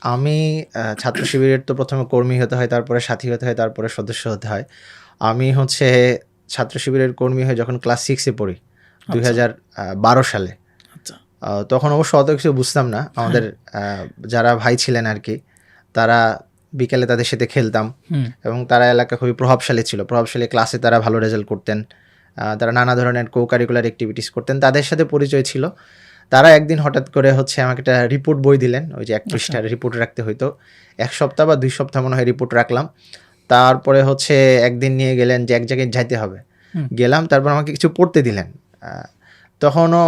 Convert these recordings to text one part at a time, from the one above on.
আমি ছাত্র শিবিরের তো প্রথমে কর্মী হতে হয় তারপরে সাথী হতে হয় তারপরে সদস্য হতে হয়। আমি হচ্ছে ছাত্র শিবিরের কর্মী হয়ে যখন ক্লাস সিক্সে পড়ি দুই হাজার বারো সালে। আচ্ছা। তখন অবশ্য অত কিছু বুঝতাম না। আমাদের যারা ভাই ছিলেন আর কি তারা বিকেলে তাদের সাথে খেলতাম এবং তারা এলাকা খুবই প্রভাবশালী ছিল। প্রভাবশালী ক্লাসে তারা ভালো রেজাল্ট করতেন। তারা নানা ধরনের কো কারিকুলার অ্যাক্টিভিটিস করতেন। তাদের সাথে পরিচয় ছিল। তারা একদিন হঠাৎ করে হচ্ছে আমাকে একটা রিপোর্ট বই দিলেন ওই যে এক পৃষ্ঠার রিপোর্ট রাখতে হইতো। এক সপ্তাহ বা দুই সপ্তাহ মনে হয় রিপোর্ট রাখলাম। তারপরে হচ্ছে একদিন নিয়ে গেলেন যে এক জায়গায় যাইতে হবে। গেলাম তারপর আমাকে কিছু পড়তে দিলেন। তখনও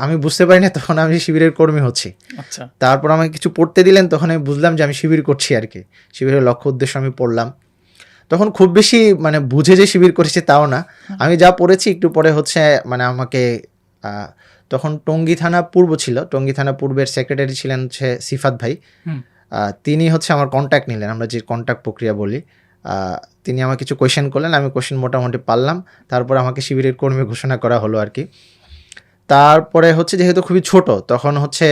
আমি বুঝতে পারি না তখন আমি শিবিরের কর্মী হচ্ছি। আচ্ছা। তারপর আমাকে কিছু পড়তে দিলেন তখন আমি বুঝলাম যে আমি শিবির করছি আর কি। শিবিরের লক্ষ্য উদ্দেশ্য আমি পড়লাম। তখন খুব বেশি মানে বুঝে যে শিবির করেছি তাও না। আমি যা পড়েছি একটু পরে হচ্ছে মানে আমাকে আহ, তখন টঙ্গী থানা পূর্ব ছিল টঙ্গী থানা পূর্বের সেক্রেটারি ছিলেন হচ্ছে সিফাত ভাই। তিনি হচ্ছে আমার কন্ট্যাক্ট নিলেন আমরা যে কন্ট্যাক্ট প্রক্রিয়া বলি। তিনি আমাকে কিছু কোয়েশ্চেন করলেন আমি কোয়েশ্চেন মোটামুটি পারলাম। তারপর আমাকে শিবিরের কর্মী ঘোষণা করা হলো আর কি। তারপরে হচ্ছে যেহেতু খুবই ছোট তখন হচ্ছে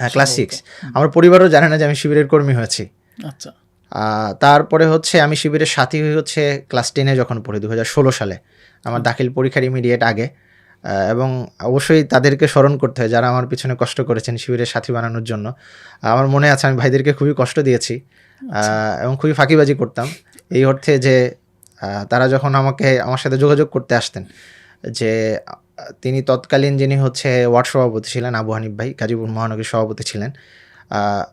হ্যাঁ ক্লাস সিক্স আমার পরিবারও জানে না যে আমি শিবিরের কর্মী হয়েছি। আচ্ছা। তারপরে হচ্ছে আমি শিবিরের সাথী হয়ে হচ্ছে ক্লাস টেনে যখন পড়ি দুই হাজার ষোলো সালে। আমার দাখিল পরীক্ষার ইমিডিয়েট আগে। এবং অবশ্যই তাদেরকে স্মরণ করতে হয় যারা আমার পিছনে কষ্ট করেছেন শিবিরের সাথী বানানোর জন্য। আমার মনে আছে আমি ভাইদেরকে খুবই কষ্ট দিয়েছি এবং খুবই ফাঁকিবাজি করতাম। এই অর্থে যে তারা যখন আমাকে আমার সাথে যোগাযোগ করতে আসতেন যে তিনি তৎকালীন যিনি হচ্ছে ওয়ার্ড সভাপতি ছিলেন আবু হানিফ ভাই গাজীপুর মহানগরীর সভাপতি ছিলেন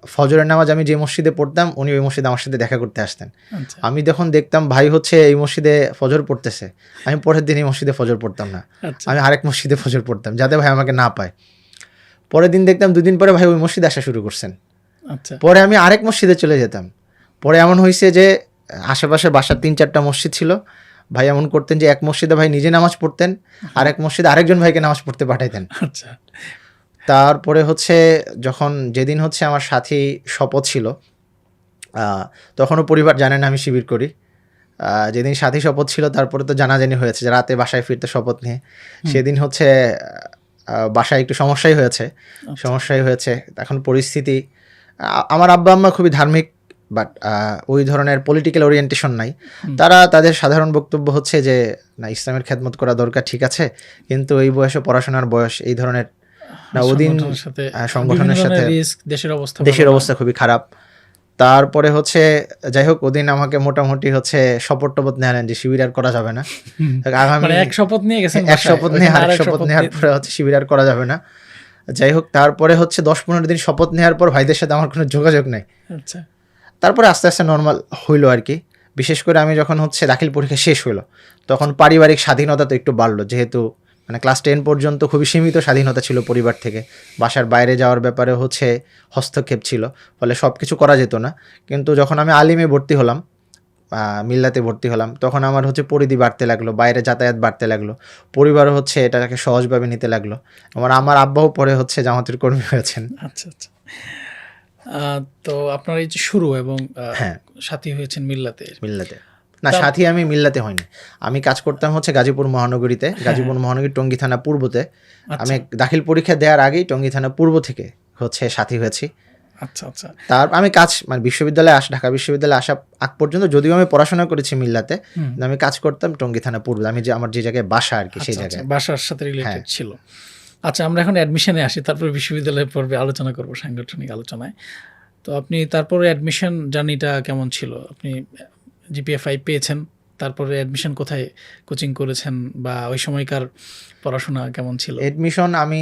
ফজরের নামাজ আমি যে মসজিদে পড়তাম উনি ওই মসজিদে আমার সাথে দেখা করতে আসতেন। আচ্ছা। আমি যখন দেখতাম ভাই হচ্ছে এই মসজিদে ফজর পড়তেছে আমি পরের দিন এই মসজিদে ফজর পড়তাম না। আচ্ছা। আমি আরেক মসজিদে ফজর পড়তাম যাতে ভাই আমাকে না পায়। পরের দিন দেখতাম দুদিন পরে ভাই ওই মসজিদে আসা শুরু করছেন। আচ্ছা। পরে আমি আরেক মসজিদে চলে যেতাম। পরে এমন হয়েছে যে আশেপাশে বাসার তিন চারটা মসজিদ ছিল। ভাই এমন করতেন যে এক মসজিদে ভাই নিজে নামাজ পড়তেন আরেক মসজিদে আরেকজন ভাইকে নামাজ পড়তে পাঠাইতেন। আচ্ছা। তারপরে হচ্ছে যখন যেদিন হচ্ছে আমার সাথী শপথ ছিল তখনও পরিবার জানেন না আমি শিবির করি। যেদিন সাথী শপথ ছিল তারপরে তো জানাজানি হয়েছে যে রাতে বাসায় ফিরতে শপথ নিয়ে। সেদিন হচ্ছে বাসায় একটু সমস্যাই হয়েছে। সমস্যাই হয়েছে এখন পরিস্থিতি আমার আব্বা আম্মা খুবই ধার্মিক বাট ওই ধরনের পলিটিক্যাল ওরিয়েন্টেশন নাই। তারা তাদের সাধারণ বক্তব্য হচ্ছে যে না ইসলামের খেদমত করা দরকার ঠিক আছে কিন্তু এই বয়সে পড়াশোনার বয়স এই ধরনের না ওদিন সংগঠনের সাথে দেশের অবস্থা দেশের অবস্থা খুবই খারাপ। তারপরে হচ্ছে যাই হোক ওদিন আমাকে মোটামুটি হচ্ছে শপথ টপথ নেওয়া যে শিবির আর করা যাবে না। আগামী মানে এক শপথ নিয়ে গেছেন এক শপথ নিয়ে আরেক শপথ নেওয়ার পরে হচ্ছে শিবির আর করা যাবে না। যাই হোক তারপরে হচ্ছে দশ পনেরো দিন শপথ নেওয়ার পর ভাইদের সাথে আমার কোনো যোগাযোগ নেই। আচ্ছা। তারপরে আস্তে আস্তে নর্মাল হইল আর কি। বিশেষ করে আমি যখন হচ্ছে দাখিল পরীক্ষা শেষ হইল তখন পারিবারিক স্বাধীনতা তো একটু বাড়লো যেহেতু মানে ক্লাস টেন পর্যন্ত খুবই সীমিত স্বাধীনতা ছিল পরিবার থেকে। বাসার বাইরে যাওয়ার ব্যাপারে হচ্ছে হস্তক্ষেপ ছিল ফলে সব কিছু করা যেত না। কিন্তু যখন আমি আলিমে ভর্তি হলাম মিল্লাতে ভর্তি হলাম তখন আমার হচ্ছে পরিধি বাড়তে লাগল বাইরে যাতায়াত বাড়তে লাগল পরিবারও হচ্ছে এটাকে সহজভাবে নিতে লাগল। আমার আমার আব্বাও পরে হচ্ছে জামাতের কর্মী হয়েছেন। আচ্ছা আচ্ছা। তো আপনার এই যে শুরু এবং হ্যাঁ। সাথী হয়েছেন মিল্লাতে। মিল্লাতে। না সাথী আমি মিল্লাতে হয়নি আমি কাজ করতাম হচ্ছে গাজীপুর মহানগরীতে গাজীপুর মহানগরী টঙ্গী থানা পূর্বতে। আমি দাখিল পরীক্ষা দেওয়ার আগেই টঙ্গী থানা পূর্ব থেকে হচ্ছে সাথী হয়েছি। আচ্ছা আচ্ছা। তার আমি কাজ মানে বিশ্ববিদ্যালয়ে আস ঢাকা বিশ্ববিদ্যালয়ে আসা আগ পর্যন্ত যদিও আমি পড়াশোনা করেছি মিল্লাতে। আমি কাজ করতাম টঙ্গী থানা পূর্বে। আমি যে আমার যে জায়গায় বাসা আর কি সেই আচ্ছা, আচ্ছা, জায়গায় বাসার সাথে রিলেটেড হ্যাঁ। ছিল। আচ্ছা আমরা এখন অ্যাডমিশনে আসি তারপর বিশ্ববিদ্যালয় পর্বে আলোচনা করব সাংগঠনিক আলোচনায়। তো আপনি তারপরে অ্যাডমিশন জার্নিটা কেমন ছিল? আপনি জিপিএ ফাইভ পেয়েছেন, তারপরে অ্যাডমিশন কোথায় কোচিং করেছেন বা ওই সময়কার পড়াশোনা কেমন ছিল? অ্যাডমিশন আমি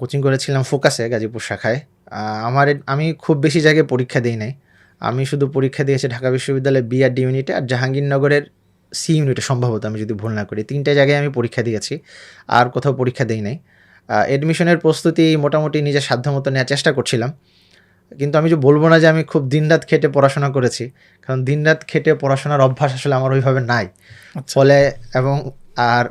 কোচিং করেছিলাম ফোকাসে গাজীপুর শাখায়। আমার আমি খুব বেশি জায়গায় পরীক্ষা দিই নাই। আমি শুধু পরীক্ষা দিয়েছি ঢাকা বিশ্ববিদ্যালয়ের বি আর ডি ইউনিটে আর জাহাঙ্গীরনগরের সি ইউনিটে সম্ভবত আমি যদি ভুল না করি। তিনটে জায়গায় আমি পরীক্ষা দিয়েছি, আর কোথাও পরীক্ষা দিই নাই। অ্যাডমিশনের প্রস্তুতি মোটামুটি নিজের সাধ্যমতো নেওয়ার চেষ্টা করছিলাম। কিন্তু আমি যে বলব না যে আমি খুব দিনরাত খেটে পড়াশোনা করেছি কারণ দিনরাত খেটে পড়াশোনার অভ্যাস আসলে আমার ওইভাবে নাই। আচ্ছা। ফলে এবং আর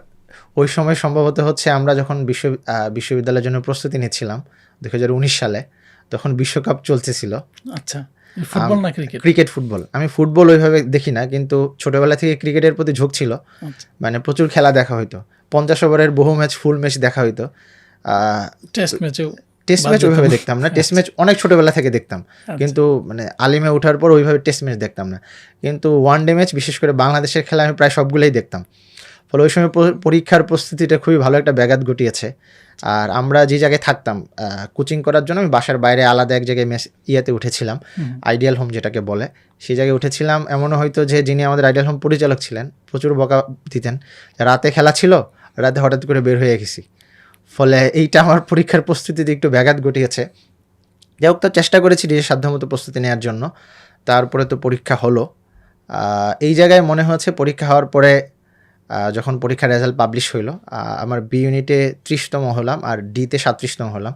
ওই সময় সম্ভবত হচ্ছে আমরা যখন বিশ্ব বিশ্ববিদ্যালয়ের জন্য প্রস্তুতি নিচ্ছিলাম দু হাজার উনিশ সালে তখন বিশ্বকাপ চলতেছিল। আচ্ছা ফুটবল না ক্রিকেট? Cricket football. আমি ফুটবল ওইভাবে দেখি না কিন্তু ছোটবেলা থেকে ক্রিকেটের প্রতি ঝোঁক ছিল। আচ্ছা। মানে প্রচুর খেলা দেখা হইতো। পঞ্চাশ ওভারের বহু ম্যাচ ফুল ম্যাচ দেখা হইতো। টেস্ট ম্যাচেও টেস্ট ম্যাচ ওইভাবে দেখতাম না। টেস্ট ম্যাচ অনেক ছোটবেলা থেকে দেখতাম। আচ্ছা। কিন্তু মানে আলিমে ওঠার পর ওইভাবে টেস্ট ম্যাচ দেখতাম না। কিন্তু ওয়ান ডে ম্যাচ বিশেষ করে বাংলাদেশের খেলা আমি প্রায় সবগুলোই দেখতাম। ফলে ওই সময় পরীক্ষার প্রস্তুতিটা খুবই ভালো একটা ব্যাঘাত ঘটিয়েছে। আর আমরা যে জায়গায় থাকতাম কোচিং করার জন্য আমি বাসার বাইরে আলাদা এক জায়গায় মেস ইয়েতে উঠেছিলাম। আইডিয়াল হোম যেটাকে বলে। সেই জায়গায় উঠেছিলাম। এমনও হয়তো যে যিনি আমাদের আইডিয়াল হোম পরিচালক ছিলেন প্রচুর বকা দিতেন। রাতে খেলা ছিল রাতে হঠাৎ করে বের হয়ে গেছি। ফলে এইটা আমার পরীক্ষার প্রস্তুতিতে একটু ব্যাঘাত ঘটিয়েছে। যাই হোক তো চেষ্টা করেছি নিজের সাধ্যমতো প্রস্তুতি নেওয়ার জন্য। তারপরে তো পরীক্ষা হলো। এই জায়গায় মনে হচ্ছে পরীক্ষা হওয়ার পরে যখন পরীক্ষার রেজাল্ট পাবলিশ হইল আমার বি ইউনিটে ত্রিশতম হলাম আর ডিতে সাতত্রিশতম হলাম।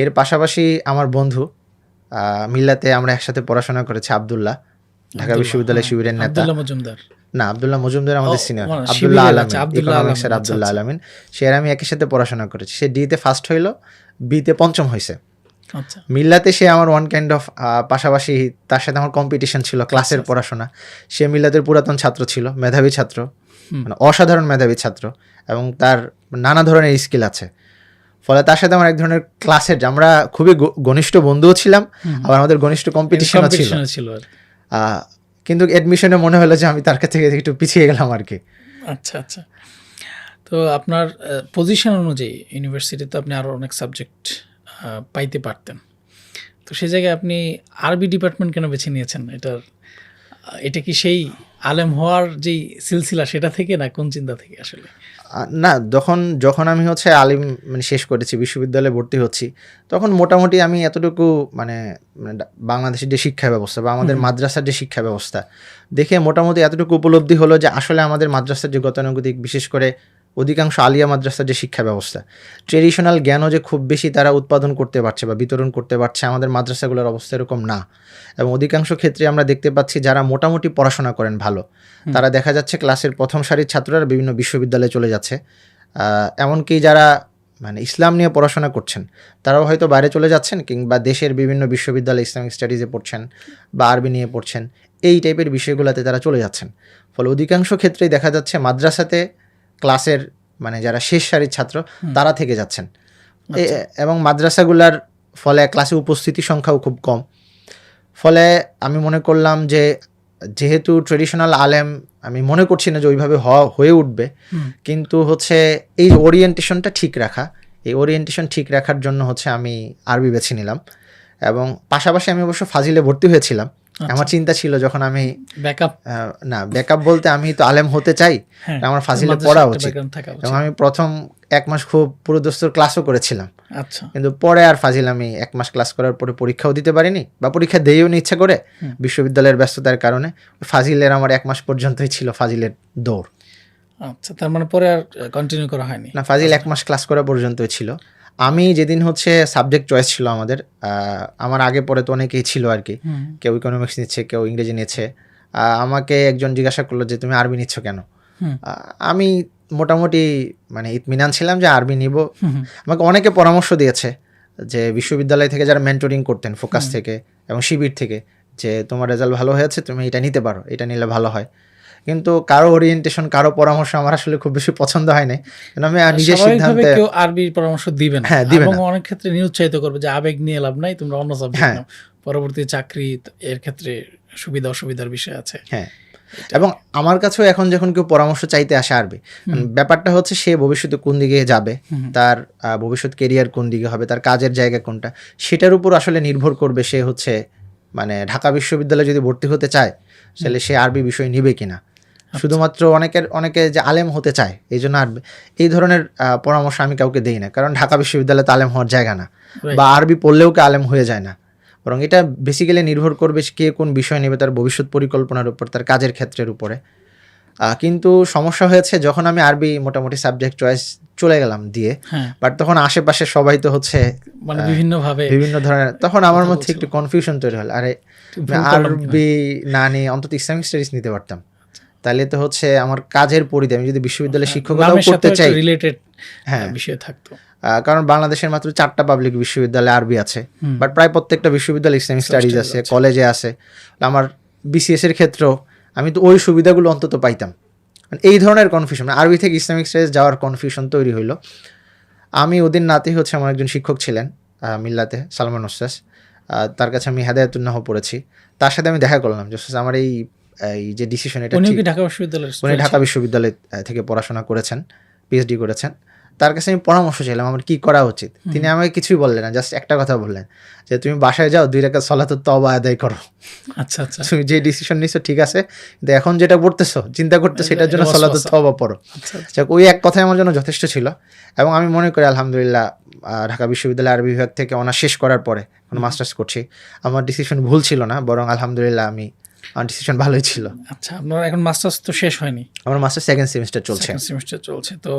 এর পাশাপাশি আমার বন্ধু মিল্লাতে আমরা একসাথে পড়াশোনা করেছি আবদুল্লাহ ঢাকা বিশ্ববিদ্যালয় হ্যাঁ, শিবিরের নেতা। মজুমদার। না আব্দুল্লাহ মজুমদার আমাদের সিনিয়র মানে আব্দুল্লাহ শিবিরের আলামিন আছে, আব্দুল্লাহ ইকোনমিক্সের আলামিন, আব্দুল্লাহ আচ্ছা, সে আর আমি একই সাথে পড়াশোনা করেছি। সে ডিতে ফার্স্ট হইল বিতে পঞ্চম হয়েছে আচ্ছা। মিল্লাতে সে আমার ওয়ান কাইন্ড অফ পাশাপাশি তার সাথে আমার কম্পিটিশন ছিল ক্লাসের আচ্ছা। পড়াশোনা। সে মিল্লাতের পুরাতন ছাত্র ছিল মেধাবী ছাত্র মানে অসাধারণ মেধাবী ছাত্র এবং তার নানা ধরনের স্কিল আছে। ফলে তার সাথে আমার এক ধরনের ক্লাসের আমরা খুবই ঘনিষ্ঠ বন্ধুও ছিলাম আবার আমাদের ঘনিষ্ঠ কম্পিটিশনও ছিল। কিন্তু অ্যাডমিশনে মনে হলো যে আমি তার কাছ থেকে একটু পিছিয়ে গেলাম আর কি। আচ্ছা আচ্ছা। তো আপনার পজিশন অনুযায়ী ইউনিভার্সিটিতে আপনি আরও অনেক সাবজেক্ট পাইতে পারতেন। তো সে জায়গায় আপনি আরবি ডিপার্টমেন্ট কেন বেছে নিয়েছেন? এটার এটা কি সেই আলেম হওয়ার যেই সিলসিলা, সেটা থেকে না কোন চিন্তা থেকে আসলে? না যখন যখন আমি হচ্ছে আলিম মানে শেষ করেছি বিশ্ববিদ্যালয়ে ভর্তি হচ্ছি তখন মোটামুটি আমি এতটুকু মানে মানে বাংলাদেশের যে শিক্ষা ব্যবস্থা বা আমাদের মাদ্রাসার যে শিক্ষা ব্যবস্থা দেখে মোটামুটি এতটুকু উপলব্ধি হলো যে আসলে আমাদের মাদ্রাসার যে গতানুগতিক বিশেষ করে অধিকাংশ আলিয়া মাদ্রাসার যে শিক্ষা ব্যবস্থা ট্রেডিশনাল জ্ঞানও যে খুব বেশি তারা উৎপাদন করতে পারছে বা বিতরণ করতে পারছে আমাদের মাদ্রাসাগুলোর অবস্থা এরকম না। এবং অধিকাংশ ক্ষেত্রে আমরা দেখতে পাচ্ছি যারা মোটামুটি পড়াশোনা করেন ভালো তারা দেখা যাচ্ছে ক্লাসের প্রথম সারির ছাত্ররা বিভিন্ন বিশ্ববিদ্যালয়ে চলে যাচ্ছে। এমনকি যারা মানে ইসলাম নিয়ে পড়াশোনা করছেন তারাও হয়তো বাইরে চলে যাচ্ছেন কিংবা দেশের বিভিন্ন বিশ্ববিদ্যালয়ে ইসলামিক স্টাডিজে পড়ছেন বা আরবি নিয়ে পড়ছেন এই টাইপের বিষয়গুলোতে তারা চলে যাচ্ছেন। ফলে অধিকাংশ ক্ষেত্রেই দেখা যাচ্ছে মাদ্রাসাতে ক্লাসের মানে যারা শেষ সারির ছাত্র তারা থেকে যাচ্ছেন। এ- এবং মাদ্রাসাগুলার ফলে ক্লাসে উপস্থিতি সংখ্যাও খুব কম। ফলে আমি মনে করলাম যে যেহেতু ট্রেডিশনাল আলেম আমি মনে করছি না যে ওইভাবে হয়ে উঠবে কিন্তু হচ্ছে এই ওরিয়েন্টেশনটা ঠিক রাখা এই ওরিয়েন্টেশন ঠিক রাখার জন্য হচ্ছে আমি আরবি বেছে নিলাম। এবং পাশাপাশি আমি অবশ্য ফাজিলে ভর্তি হয়েছিলাম। আমার চিন্তা ছিল যখন আমি ব্যাকআপ না ব্যাকআপ বলতে আমি তো আলেম হতে চাই হ্যাঁ আমার ফাজিলে পড়া উচিত। এবং আমি প্রথম এক মাস খুব পুরোদস্তর ক্লাসও করেছিলাম। আচ্ছা। কিন্তু পরে আর ফাজিল আমি এক মাস ক্লাস করার পরে পরীক্ষাও দিতে পারিনি বা পরীক্ষা দিয়েও নি ইচ্ছা করে বিশ্ববিদ্যালয়ের ব্যস্ততার কারণে। ফাজিলের আমার এক মাস পর্যন্তই ছিল ফাজিলের দৌড়। আচ্ছা তার মানে পরে আর কন্টিনিউ করা হয়নি। না ফাজিল এক মাস ক্লাস করা পর্যন্তই ছিল। আমি যেদিন হচ্ছে সাবজেক্ট চয়েস ছিল আমাদের আমার আগে পরে তো অনেকেই ছিল আর কি। কেউ ইকোনমিক্স নিচ্ছে কেউ ইংরেজি নিচ্ছে। আমাকে একজন জিজ্ঞাসা করল যে তুমি আরবি নিচ্ছ কেন? আমি মোটামুটি মানে ইতমিনান ছিলাম যে আরবি নিব। আমাকে অনেকে পরামর্শ দিয়েছে যে বিশ্ববিদ্যালয় থেকে যারা মেন্টরিং করতেন ফোকাস থেকে এবং শিবির থেকে যে তোমার রেজাল্ট ভালো হয়েছে তুমি এটা নিতে পারো এটা নিলে ভালো হয়। কিন্তু কারও ওরিয়েন্টেশন কারও পরামর্শ আমার আসলে খুব বেশি পছন্দ হয় না কারণ আমি নিজের সিদ্ধান্তে কেউ আরবির পরামর্শ দিবে না। হ্যাঁ, দিবে না। অনেক ক্ষেত্রে নিরুৎসাহিত করবে যে আবেগ নিয়ে লাভ নাই তোমরা অন্য সাবজেক্ট হ্যাঁ। নাও। পরবর্তী চাকরি এর ক্ষেত্রে সুবিধা অসুবিধার বিষয় আছে। হ্যাঁ। এবং আমার কাছেও এখন যখন কেউ পরামর্শ চাইতে আসে আরবি ব্যাপারটা হচ্ছে সে ভবিষ্যতে কোন দিকে যাবে তার ভবিষ্যৎ কেরিয়ার কোন দিকে হবে তার কাজের জায়গা কোনটা সেটার উপর আসলে নির্ভর করবে সে হচ্ছে মানে ঢাকা বিশ্ববিদ্যালয়ে যদি ভর্তি হতে চায় তাহলে সে আরবি বিষয় নিবে কিনা। শুধুমাত্র অনেকের অনেকে যে আলেম হতে চায় এই জন্য আর এই ধরনের পরামর্শ আমি কাউকে দেই না। কারণ ঢাকা বিশ্ববিদ্যালয়ে আলেম হওয়ার জায়গা না। বা আরবি পড়লেও কে আলেম হয়ে যায় না। বরং এটা বেসিক্যালি নির্ভর করবে কে কোন বিষয় নেবে তার ভবিষ্যৎ পরিকল্পনার উপর তার কাজের ক্ষেত্রের উপরে। আহ, কিন্তু সমস্যা হয়েছে যখন আমি আরবি মোটামুটি সাবজেক্ট চয়েস চলে গেলাম দিয়ে হ্যাঁ। বাট তখন আশেপাশে সবাই তো হচ্ছে মানে বিভিন্ন ভাবে বিভিন্ন ধরনের তখন আমার মধ্যে একটু কনফিউশন তৈরি হলো। আরে? আরবি না নিয়ে অন্তত ইসলামিক স্টাডিজ নিতে পারতাম। তাহলে তো হচ্ছে আমার কাজের পরিধি আমি যদি বিশ্ববিদ্যালয়ে শিক্ষকতাও করতে চাই রিলেটেড হ্যাঁ। বিষয় থাকতো। কারণ বাংলাদেশের মাত্র চারটা পাবলিক বিশ্ববিদ্যালয় আরবি আছে বাট প্রায় প্রত্যেকটা বিশ্ববিদ্যালয় ইসলামিক স্টাডিজ আছে। কলেজে আছে। আমার বিসিএস এর ক্ষেত্রেও আমি তো ওই সুবিধাগুলো অন্তত পাইতাম। মানে এই ধরনের কনফিউশন আরবি থেকে ইসলামিক স্টাডিজ যাওয়ার কনফিউশন তৈরি হইল। আমি ওদিন নাতি হচ্ছে আমার একজন শিক্ষক ছিলেন মিল্লাতে সালমান ওস্তাস। তার কাছে আমি হেদায়তুল্লাহ পড়েছি। তার সাথে আমি দেখা করলাম যে আমার এই এই যে ডিসিশন এটা কি ঢাকা বিশ্ববিদ্যালয়ের উনি ঢাকা বিশ্ববিদ্যালয় থেকে পড়াশোনা করেছেন পিএইচডি করেছেন। তার কাছে আমি পরামর্শ চাইলাম আমার কি করা উচিত? তিনি আমাকে কিছুই বললেন না জাস্ট একটা কথা বললেন যে তুমি বাসায় যাও দুই রেখা সলাতুর তবা আদায় করো। আচ্ছা আচ্ছা। তুমি যে ডিসিশন নিছো ঠিক আছে কিন্তু এখন যেটা করতেছো চিন্তা করতেছো এটার জন্য এটা সলাতুর তবা পড়ো। আচ্ছা আচ্ছা। যাক, ওই এক কথাই আমার জন্য যথেষ্ট ছিল এবং আমি মনে করি আলহামদুলিল্লাহ ঢাকা বিশ্ববিদ্যালয় আরবি বিভাগ থেকে অনার্স শেষ করার পরে এখন মাস্টার্স করছি। আমার ডিসিশন ভুল ছিল না বরং আলহামদুলিল্লাহ আমি আমার ডিসিশন ভালোই ছিল। আচ্ছা আপনার এখন মাস্টার্স তো শেষ হয়নি। আমার মাস্টার সেকেন্ড সেমিস্টার চলছে। সেকেন্ড সেমিস্টার চলছে তো